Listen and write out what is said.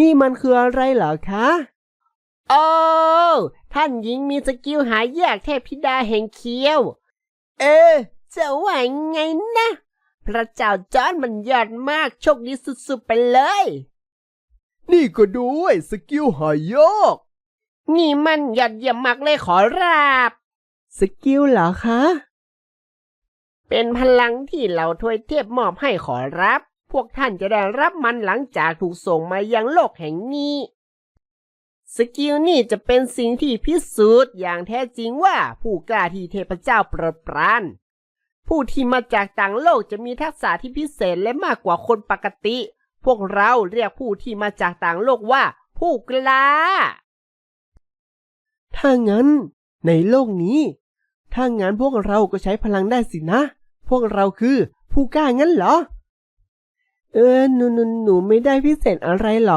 นี่มันคืออะไรเหรอคะ โอ้ ท่านหญิงมีสกิลหายากเทพธิดาแห่งเคียว เออ จะว่าไงนะ พระเจ้าจอร์นมันยอดมาก โชคดีสุดๆไปเลย นี่ก็ด้วยสกิลหายากนี่มันยอดเยี่ยมมากเลยขอราบสกิลเหรอคะ เป็นพลังที่เหล่าทวยเทพมอบให้ขอรับ พวกท่านจะได้รับมันหลังจากถูกส่งมายังโลกแห่งนี้ สกิลนี่จะเป็นสิ่งที่พิสูจน์อย่างแท้จริงว่าผู้กล้าที่เทพเจ้าโปรดปราน ผู้ที่มาจากต่างโลกจะมีทักษะที่พิเศษและมากกว่าคนปกติ พวกเราเรียกผู้ที่มาจากต่างโลกว่า ผู้กล้า ถ้างั้น ในโลกนี้ ถ้างั้นพวกเราก็ใช้พลังได้สินะ พวกเราคือผู้กล้างั้นเหรอ เออหนูหนูหนูไม่ได้พิเศษอะไรหรอก